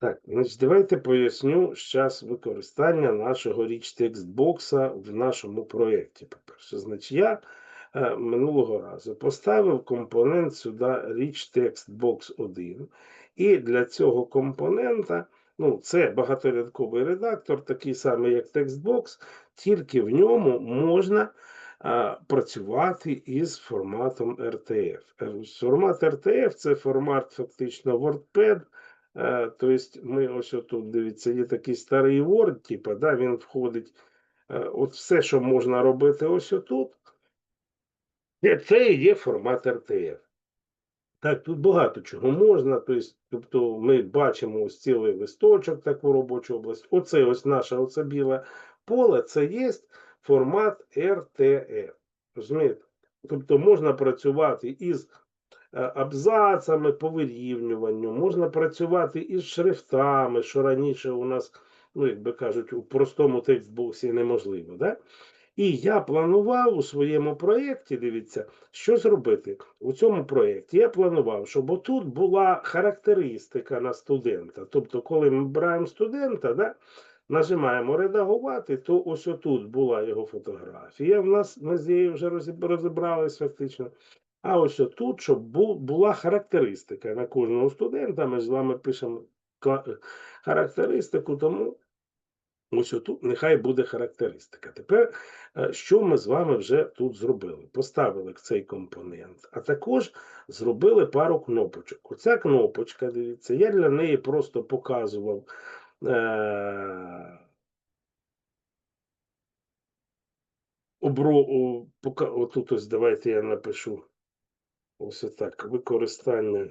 Так, значить, давайте поясню зараз використання нашого річ текстбокса в нашому проєкті. По-перше, значить, я е, минулого разу поставив компонент сюди Text Box 1. І для цього компонента, ну, це багаторядковий редактор, такий самий, як TextBox, тільки в ньому можна а, працювати із форматом RTF. Е, Формат RTF це формат фактично WordPad. Е, Тобто, ми ось отут, дивіться, є такий старий Word, типу, да, він входить. е, От все, що можна робити ось отут, це- і є формат RTF. Так, тут багато чого можна. Тобто, ми бачимо ось цілий листочок, таку робочу область. Оце ось наше оце біле поле, це є формат RTF. Розумієте? Тобто можна працювати із абзацами по вирівнюванню, можна працювати із шрифтами, що раніше у нас, ну, як би кажуть, у простому текстбоксі неможливо. Да? І я планував у своєму проєкті, дивіться, що зробити. У цьому проєкті я планував, щоб отут була характеристика на студента. Тобто, коли ми беремо студента, да, нажимаємо редагувати, то ось отут була його фотографія. В нас ми з нею вже розібрались фактично. А ось отут, щоб була характеристика на кожного студента. Ми з вами пишемо характеристику, тому ось отут нехай буде характеристика. Тепер, е, що ми з вами вже тут зробили? Поставили цей компонент, а також зробили пару кнопочок. Оця кнопочка, дивіться, я для неї просто показував. Е- обро, пока, отут ось давайте я напишу ось так, використання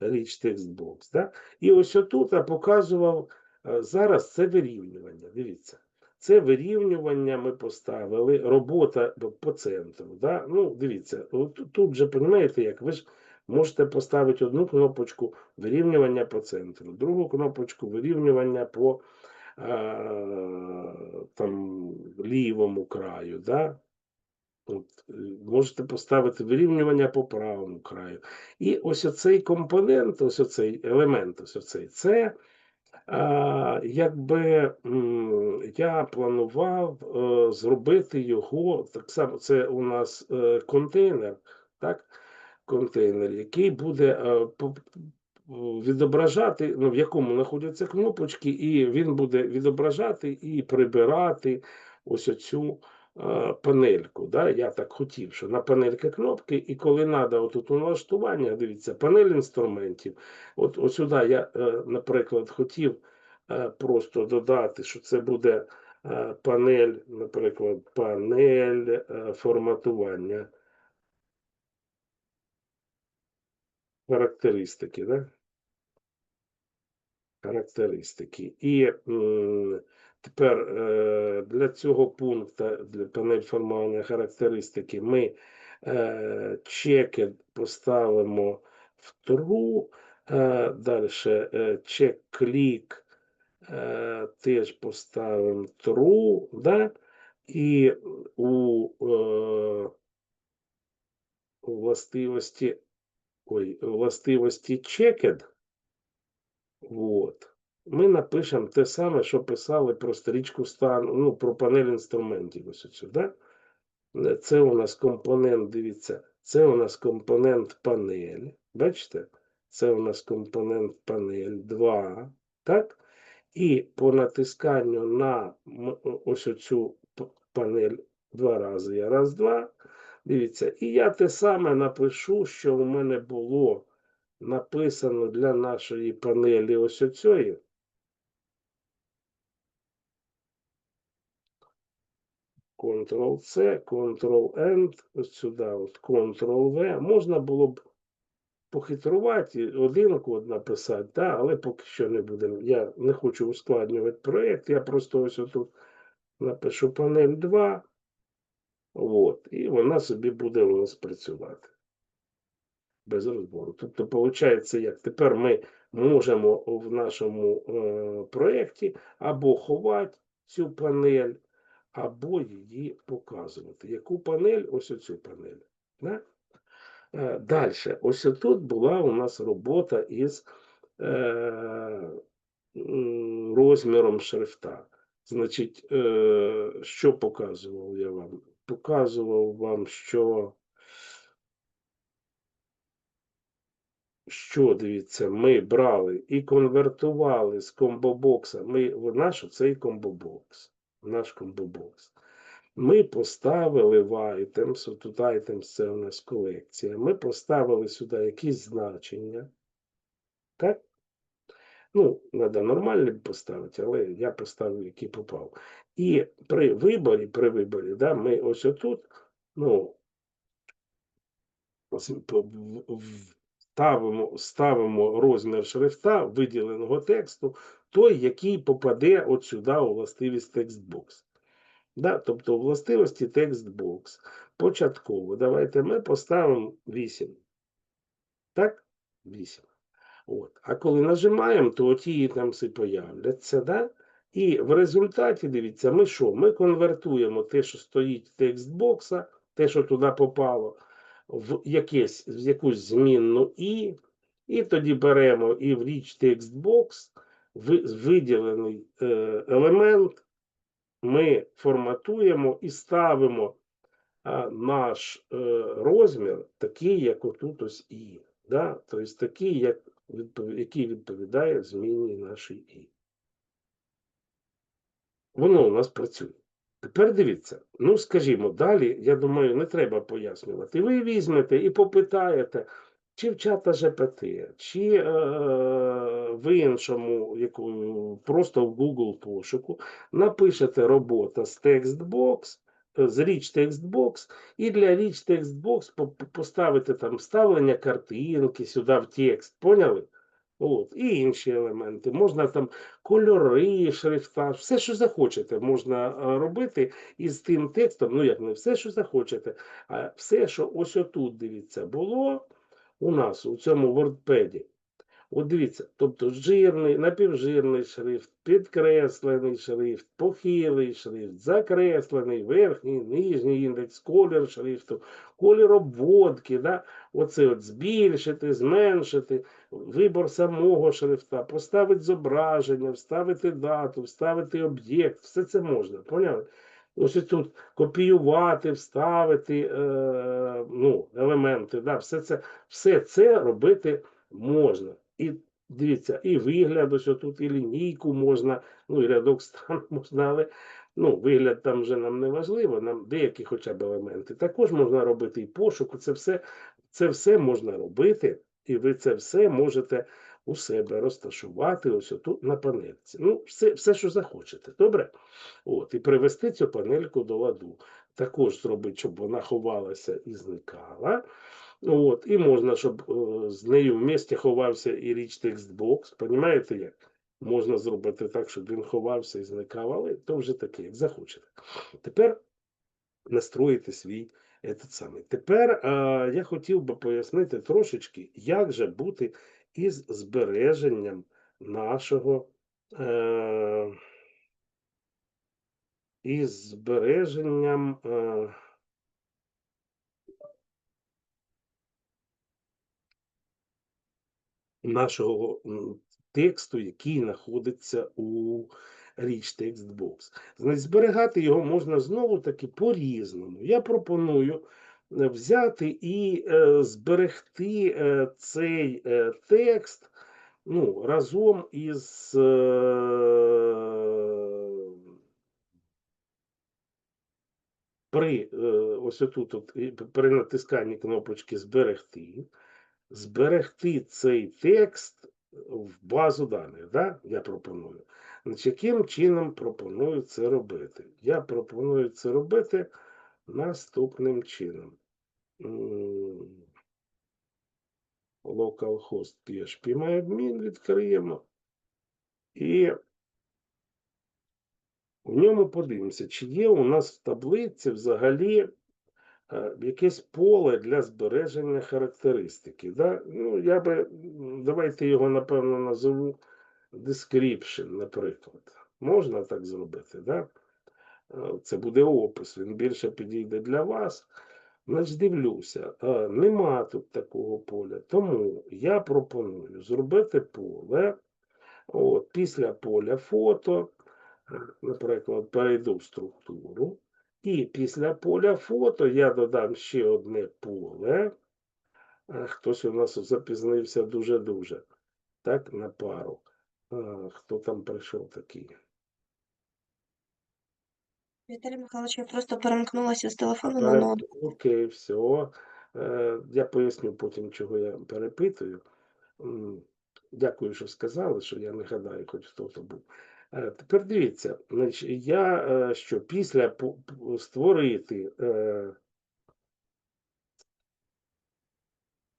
Text Box. Да? І ось отут я показував е, зараз це вирівнювання. Дивіться. Це вирівнювання ми поставили, робота по- центру. Да? Ну, дивіться, тут- тут же, розумієте, як ви ж можете поставити одну кнопочку вирівнювання по центру, другу кнопочку вирівнювання по е, там, лівому краю. Да? От, е, можете поставити вирівнювання по правому краю. І ось оцей компонент, ось оцей елемент, ось оцей, це а, якби м, я планував е, зробити його так само. Це у нас е, контейнер, так? Контейнер, який буде е, відображати, ну, в якому знаходяться кнопочки, і він буде відображати і прибирати ось оцю панельку. Да? Я так хотів, що на панельки кнопки, і коли треба отут налаштування, дивіться, панель інструментів. От, сюди я, е, наприклад, хотів е, просто додати, що це буде е, панель, наприклад, панель форматування. Характеристики, да? Характеристики. І тепер е, для цього пункту, для панель формування характеристики, ми е, чеки поставимо в true, е, далі е, чек клік е, теж поставимо true, да? і е, у властивості ой, властивості checked, вот, ми напишемо те саме, що писали про стрічку стану, ну, про панель інструментів. Ось? Е, Це у нас компонент, дивіться, це у нас компонент панель. Бачите? Це у нас компонент панель 2. Так? І по натисканню на ось оцю панель два рази. Я раз, два. Дивіться, і я те саме напишу, що у мене було написано для нашої панелі ось оцієї. Ctrl-C, Ctrl-End, ось сюди, Ctrl-V. Можна було б похитрувати, один код написати, да, але поки що не будемо. Я не хочу ускладнювати проєкт, я просто ось тут напишу панель 2. От, і вона собі буде у нас працювати. Без розбору. Тобто, виходить, як тепер ми можемо в нашому е, проєкті або ховати цю панель, або її показувати. Яку панель? Ось оцю панель. Да? Е, Дальше. Ось тут була у нас робота із е, розміром шрифта. Значить, е, що показував я вам? Показував вам, що, що дивіться, ми брали і конвертували з комбобокса. Ми, наш цей комбобокс. Наш комбобокс. Ми поставили в items, тут items це у нас колекція. Ми поставили сюди якісь значення. Так? Ну, треба нормальні поставити, але я поставив, які попав. І при виборі, при виборі, да, ми ось отут, ну, ставимо, ставимо розмір шрифта виділеного тексту, той, який попаде от сюди у властивість текстбокс. Да, тобто у властивості текстбокс. Початково. Давайте ми поставимо 8. Так? 8. От. А коли нажимаємо, то оті там все появляться. Да? І в результаті, дивіться, ми що? Ми конвертуємо те, що стоїть в текстбокса, те, що туди попало, в, якесь, в якусь змінну і, і тоді беремо і в річ текстбокс ви- виділений е, елемент, ми форматуємо і ставимо наш е, розмір такий, як отут ось і. Да? Тобто такий, як який відповідає зміні нашій і. Воно у нас працює. Тепер дивіться, ну скажімо, далі, я думаю, не треба пояснювати. Ви візьмете і попитаєте, чи в чата ЖПТ, чи е, в іншому, яку, просто в Google пошуку, напишете робота з текстбокс, е, з річ текстбокс, і для річ текстбокс по- по- поставити там вставлення картинки сюди в текст. Поняли? От, і інші елементи. Можна там кольори шрифта, все, що захочете, можна е, робити із тим текстом. Ну, як не все, що захочете, а все, що ось отут, дивіться, було у нас у цьому WordPad. От дивіться, тобто жирний, напівжирний шрифт, підкреслений шрифт, похилий шрифт, закреслений, верхній, нижній індекс, колір шрифту, колір обводки, да? оце от збільшити, зменшити, вибор самого шрифта, поставити зображення, вставити дату, вставити об'єкт, все це можна, поняли? Ось тут копіювати, вставити е, ну, елементи, да? все, це, все це робити можна. І дивіться, і вигляд, ось тут, і лінійку можна, ну і рядок стану можна, але ну, вигляд там вже нам не важливо, нам деякі хоча б елементи. Також можна робити і пошук, це все, це все можна робити, і ви це все можете у себе розташувати ось тут на панельці. Ну, все, все, що захочете, добре? От, і привести цю панельку до ладу. Також зробити, щоб вона ховалася і зникала. От, і можна, щоб з нею в місті ховався і річ текстбокс. Понімаєте як? Можна зробити так, щоб він ховався і зникав, але то вже таке, як захочете. Тепер настроїти свій этот самий. Тепер е, я хотів би пояснити трошечки, як же бути із збереженням нашого. Е, із збереженням. Е, нашого тексту, який знаходиться у річ текстбокс. Значить, зберігати його можна знову таки по-різному. Я пропоную е, взяти і е, зберегти е, цей е, текст ну, разом із. Е, при е, ось тут от, при натисканні кнопочки зберегти зберегти цей текст в базу даних. Да? Я пропоную. Значить, яким чином пропоную це робити? Я пропоную це робити наступним чином. Localhost PHP MyAdmin відкриємо. І в ньому подивимося, чи є у нас в таблиці взагалі якесь поле для збереження характеристики. Да? Ну, я би, давайте його, напевно, назову description, наприклад. Можна так зробити, да? Е, Це буде опис, він більше підійде для вас. Значить, дивлюся, нема тут такого поля. Тому я пропоную зробити поле. От, після поля фото, е, наприклад, перейду в структуру. І після поля фото я додам ще одне поле. А, Хтось у нас запізнився дуже-дуже. Так, на пару. А, Хто там прийшов такий? Віталій Михайлович, я просто перемкнулася з телефону на ноут. Окей, все. Я поясню потім, чого я перепитую. Дякую, що сказали, що я не гадаю, хоч хто то був. Е, Тепер дивіться, я е, що після створити е,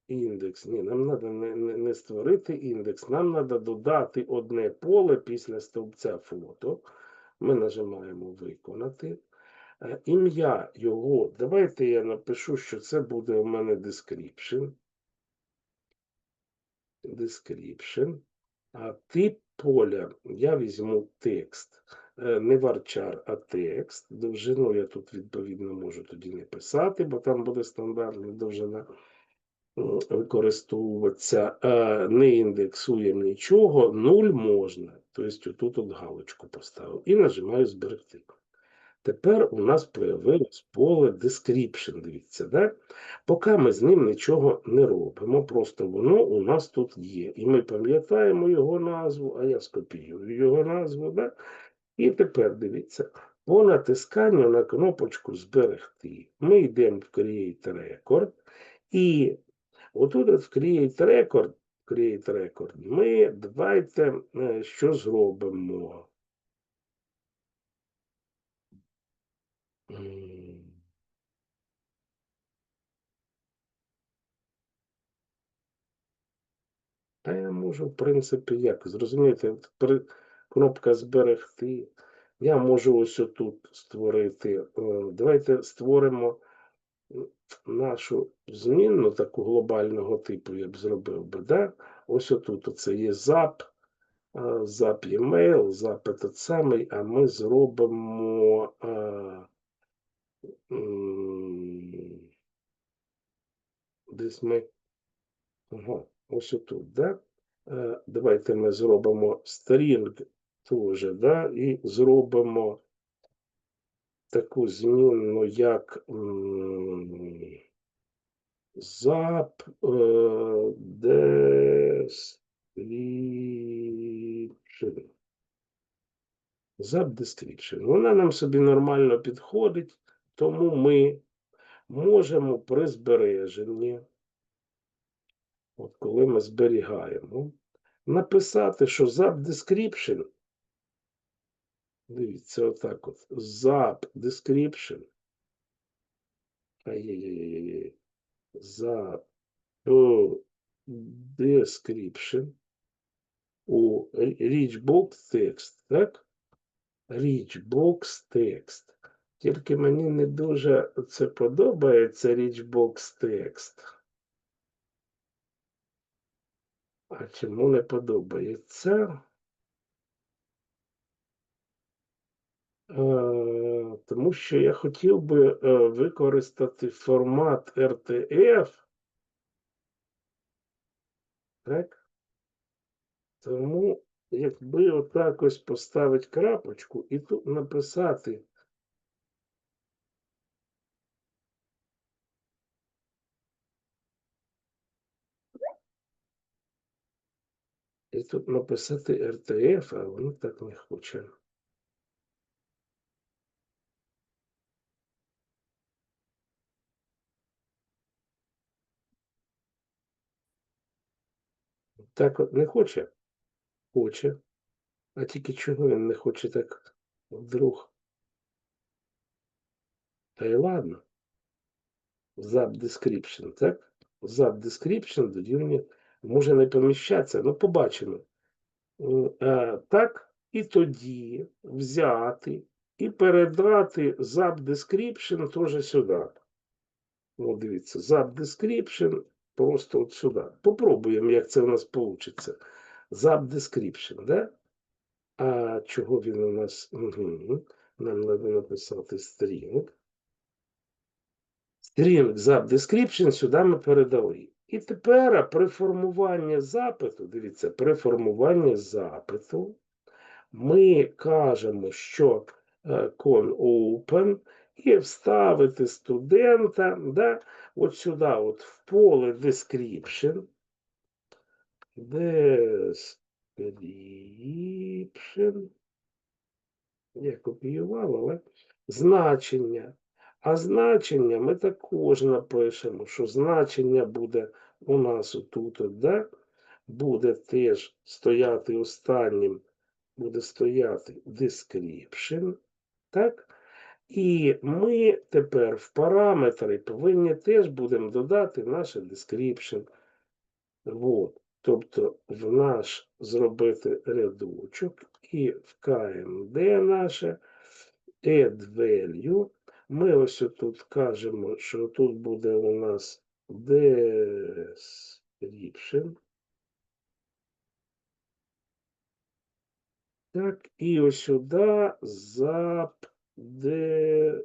індекс. Ні, нам треба не, створити індекс, нам треба додати одне поле після стовпця фото. Ми нажимаємо виконати. Ім'я його. Давайте я напишу, що це буде у мене description. Description. А тип поля я візьму текст. Е, Не варчар, а текст. Довжину я тут відповідно можу тоді не писати, бо там буде стандартна довжина використовуватися. Е, Не індексуємо нічого, нуль можна. Тобто тут от галочку поставив і нажимаю зберегти. Тепер у нас появилось поле description, дивіться, да? поки ми з ним нічого не робимо, просто воно у нас тут є. І ми пам'ятаємо його назву, а я скопіюю його назву. Да? І тепер дивіться, по натисканню на кнопочку Зберегти ми йдемо в Create Record. І отут в Create Record, Create Record ми давайте е, що зробимо. Та я можу, в принципі, як зрозумієте, кнопка зберегти. Я можу ось отут створити. е, Давайте створимо нашу змінну таку глобального типу, я б зробив би. Да? Ось отут оце є зап, е, зап e-mail, зап этот самий, а ми зробимо. Десь ми. Ага, ось отут, да? Е, Давайте ми зробимо string теж, да? І зробимо таку змінну, як zap е. Zap description. Вона нам собі нормально підходить, тому ми можемо при збереженні От коли ми зберігаємо, написати, що zap description. Дивіться, отак от. Zap description. Ай-яй-яй-яй. Zap description. У Richbox text, так? Richbox text. Тільки мені не дуже це подобається Richbox text. А чому не подобається? Е, Тому що я хотів би е, використати формат RTF. Так? Тому, якби отак ось поставити крапочку і тут написати. І тут написати RTF, а воно так не хоче. Так от не хоче? Хоче. А тільки чого він не хоче так вдруг? Та й ладно. Zap description, так? Zap description дорівнює може не поміщатися, ну побачимо. Е, Так, і тоді взяти і передати zap description теж сюди. Ну, дивіться, zap description просто от сюди. Попробуємо, як це у нас вийде. Zap description, да? А чого він у нас? Угу. Нам треба написати string. String zap description сюди ми передали. І тепер при формуванні запиту, дивіться, при формуванні запиту ми кажемо, що е, con open і вставити студента да, от сюди, от в поле description. Description. Я копіював, але значення. А значення ми також напишемо, що значення буде у нас отут, от, да? буде теж стояти останнім, буде стояти description. Так? І ми тепер в параметри повинні теж будемо додати наше description. Вот. Тобто в наш зробити рядочок і в KMD наше add value. Ми ось тут кажемо, що тут буде у нас description. Так, і ось сюди zap description.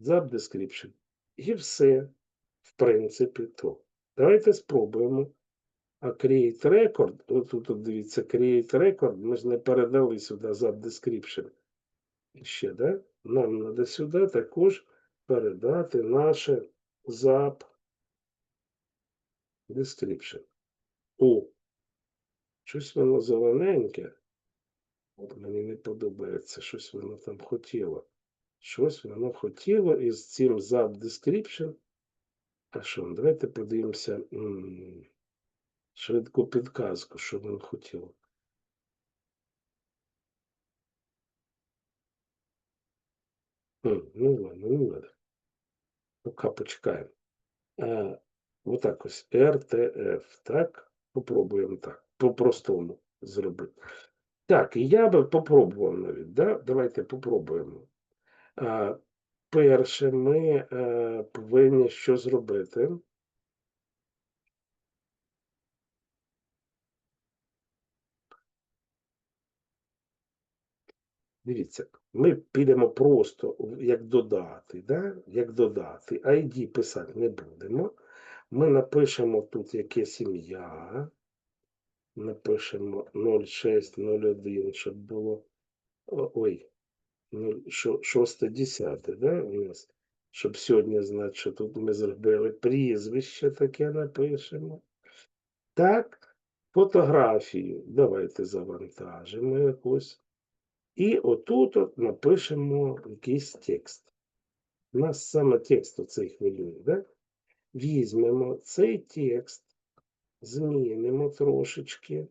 Zap description. І все, в принципі, то. Давайте спробуємо. А create record, от дивіться, create record, ми ж не передали сюди zap description. Ще, да? Нам треба сюди також передати наше zap description. О, щось воно зелененьке. От мені не подобається, щось воно там хотіло. Щось воно хотіло із цим zap description. А що, давайте подивимося швидку підказку, що воно хотіло. М, Ну ладно, не надо. Пока почекаємо. А, отак ось RTF, так? Попробуємо так. По-простому зробити. Так, я би попробував навіть, да? Давайте попробуємо. А, перше, ми е, повинні що зробити? Дивіться, ми підемо просто як додати, да? як додати. ID писати не будемо. Ми напишемо тут якесь ім'я. Напишемо 0601, щоб було. Ой, 6-10, да, у нас? Щоб сьогодні знати, що тут ми зробили прізвище таке напишемо. Так, фотографію. Давайте завантажимо якусь. І отут от напишемо якийсь текст. Нас саме текст оцей хвилює, да? Візьмемо цей текст, змінимо трошечки.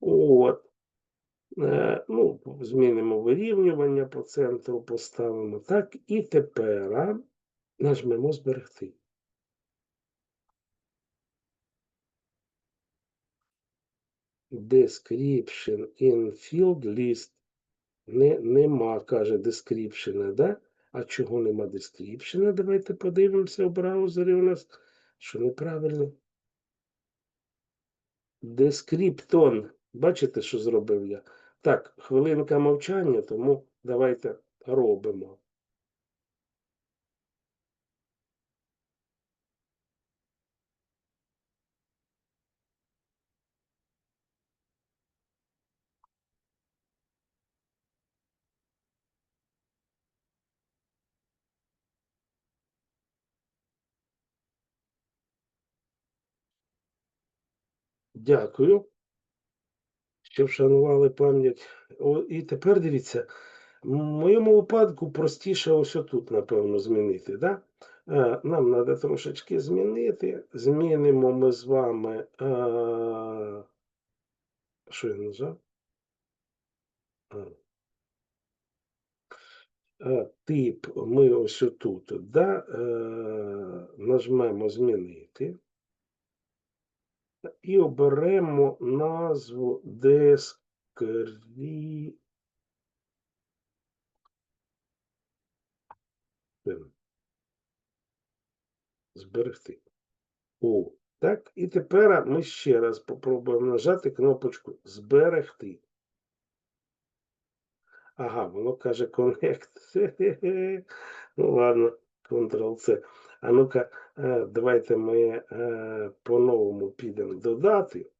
От. Е, ну, змінимо вирівнювання по центру, поставимо так. І тепер нажмемо зберегти. Description in field list. Не, нема, каже, description, да? А чого нема description? Давайте подивимося в браузері у нас, що неправильно. Дескриптон. Бачите, що зробив я? Так, хвилинка мовчання, тому давайте робимо. Дякую, що вшанували пам'ять. І тепер дивіться, в моєму випадку простіше ось тут, напевно, змінити. Да? Е, Нам треба трошечки змінити. Змінимо ми з вами. е, Що я нажав? Е, Тип ми ось тут, да? нажмемо змінити. І оберемо назву Description. Зберегти. О, Так, і тепер ми ще раз попробуємо нажати кнопочку Зберегти. Ага, воно каже Connect. Ну ладно, Ctrl-C. А ну-ка, е, давайте ми е, по-новому підемо додати.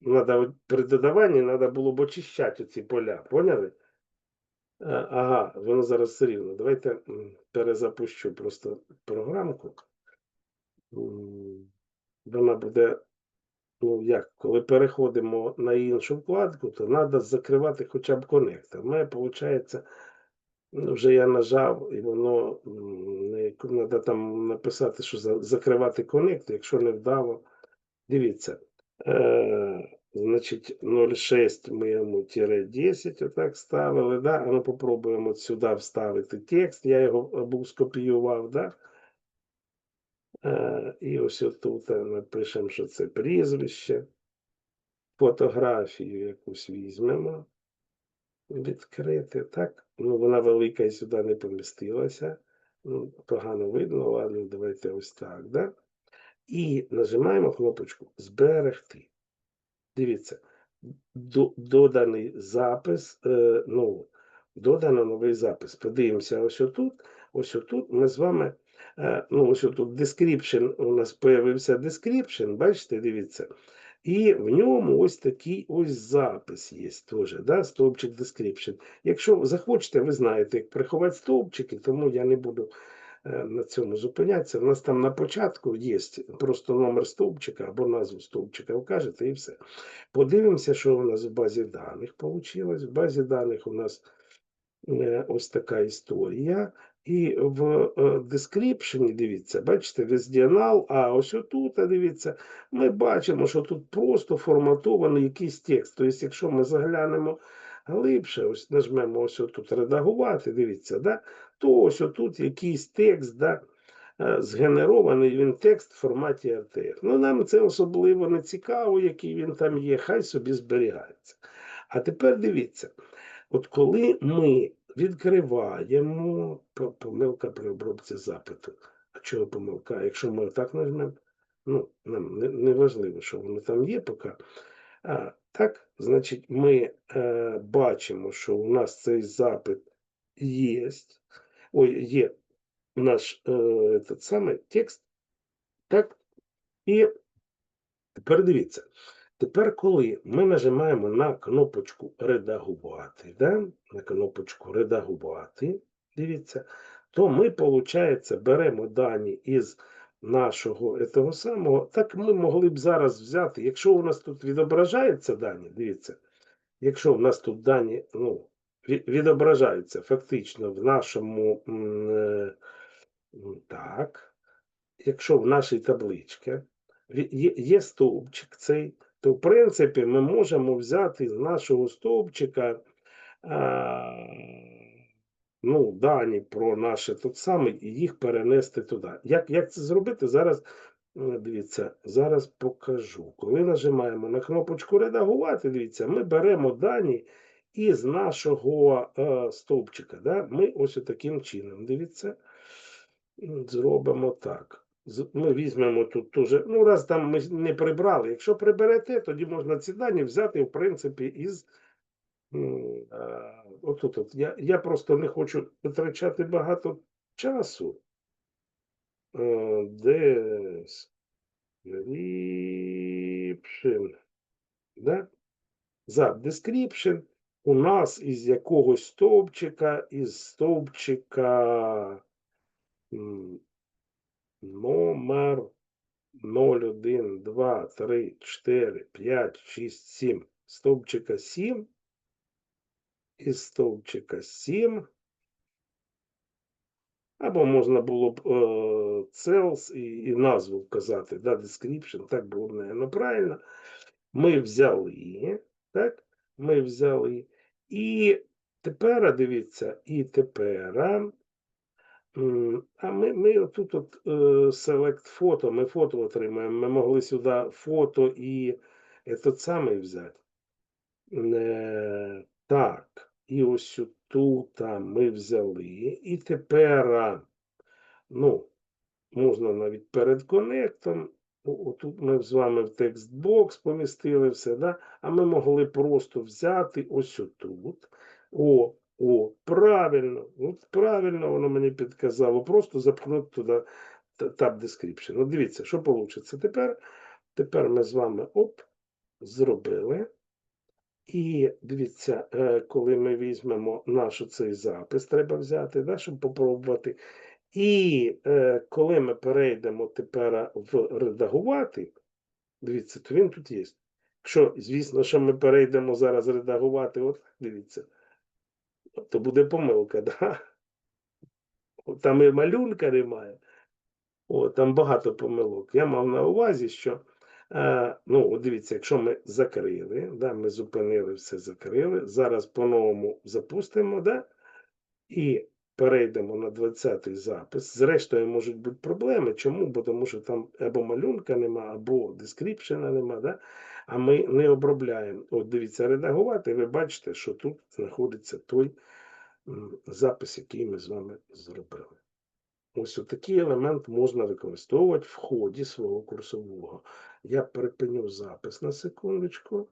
Надо, при додаванні треба було б очищати ці поля, поняли? Е, Ага, воно зараз все рівно. Давайте перезапущу просто програмку. Вона буде, ну як, коли переходимо на іншу вкладку, то треба закривати хоча б конектор. У мене виходить, вже я нажав, і воно треба там написати, що закривати конектор, якщо не вдало. Дивіться. Е, значить, 0,6 ми йому тире 10 отак ставили, да? А ну попробуємо сюди вставити текст. Я його е, був скопіював, да? Е, і ось отут е, напишемо, що це прізвище. Фотографію якусь візьмемо. Відкрити, так? Ну, вона велика і сюди не помістилася. Ну, погано видно, ладно, давайте ось так, да? І нажимаємо кнопочку Зберегти. Дивіться, до- доданий запис, е, ну, додано новий запис. Подивимося, ось отут, ось отут ми з вами, е, ну, ось отут description, у нас появився description, бачите, дивіться. І в ньому ось такий ось запис є теж, да, стовпчик description. Якщо захочете, ви знаєте, як приховати стовпчики, тому я не буду е, на цьому зупинятися. У нас там на початку є просто номер стовпчика або назву стовпчика, вкажете і все. Подивимося, що у нас в базі даних вийшло. В базі даних у нас е, ось така історія. І в description, дивіться, бачите, null, а ось отут, дивіться, ми бачимо, що тут просто форматований якийсь текст. Тобто, якщо ми заглянемо глибше, ось нажмемо ось отут редагувати, дивіться, да, то ось отут якийсь текст, да, е, згенерований він текст в форматі RTF. Ну, нам це особливо не цікаво, який він там є, хай собі зберігається. А тепер дивіться, от коли ми відкриваємо помилка при обробці запиту. А чого помилка? Якщо ми так нажмемо, ну, нам не, важливо, що воно там є поки. А, так, значить, ми е, бачимо, що у нас цей запит є. Ой, є наш е, этот самий текст. Так, і тепер дивіться. Тепер, коли ми нажимаємо на кнопочку редагувати, да? на кнопочку редагувати, дивіться, то ми, виходить, беремо дані із нашого этого самого. Так ми могли б зараз взяти, якщо у нас тут відображаються дані, дивіться, якщо в нас тут дані ну, відображаються фактично в нашому е, так, якщо в нашій табличці є стовпчик цей, то в принципі ми можемо взяти з нашого стовпчика а, ну, дані про наше тут саме і їх перенести туди. Як, як це зробити? Зараз е, дивіться, зараз покажу. Коли нажимаємо на кнопочку редагувати, дивіться, ми беремо дані із нашого е, стовпчика. Да? Ми ось таким чином. Дивіться. Зробимо так. Ми візьмемо тут дуже. Ну, раз там ми не прибрали. Якщо приберете, тоді можна ці дані взяти, в принципі, із. а, Отут. От. Я, я просто не хочу витрачати багато часу. Е, Description. Да? За description у нас із якогось стовпчика, із стовпчика номер 0, 1, 2, 3, 4, 5, 6, 7. Стовпчика 7. Із стовпчика 7. Або можна було б е, cells і, і назву вказати, да, description, так було б, наверное, правильно. Ми взяли, так, ми взяли. І тепер, дивіться, і тепер, а ми, ми тут от select фото, ми фото отримаємо. Ми могли сюди фото і этот самий взяти. Так, і ось тут ми взяли. І тепер, ну, можна навіть перед конектом отут ми з вами в текстбокс помістили все, да? а ми могли просто взяти ось отут. О, о, правильно, от правильно воно мені підказало. Просто запхнути туди та- tab description. Ну, дивіться, що вийде. Тепер, тепер ми з вами оп, зробили. І дивіться, е, коли ми візьмемо наш цей запис, треба взяти, да, щоб попробувати. І е, коли ми перейдемо тепер в редагувати, дивіться, то він тут є. Якщо, звісно, що ми перейдемо зараз редагувати, от дивіться, то буде помилка, да? Там і малюнка немає. О, там багато помилок. Я мав на увазі, що е, ну, дивіться, якщо ми закрили, да, ми зупинили все, закрили. Зараз по-новому запустимо, да, і перейдемо на 20-й запис. Зрештою, можуть бути проблеми. Чому? Бо тому що там або малюнка нема, або дескріпшена нема, да? А ми не обробляємо. От дивіться, редагувати, ви бачите, що тут знаходиться той запис, який ми з вами зробили. Ось такий елемент можна використовувати в ході свого курсового. Я припиню запис на секундочку.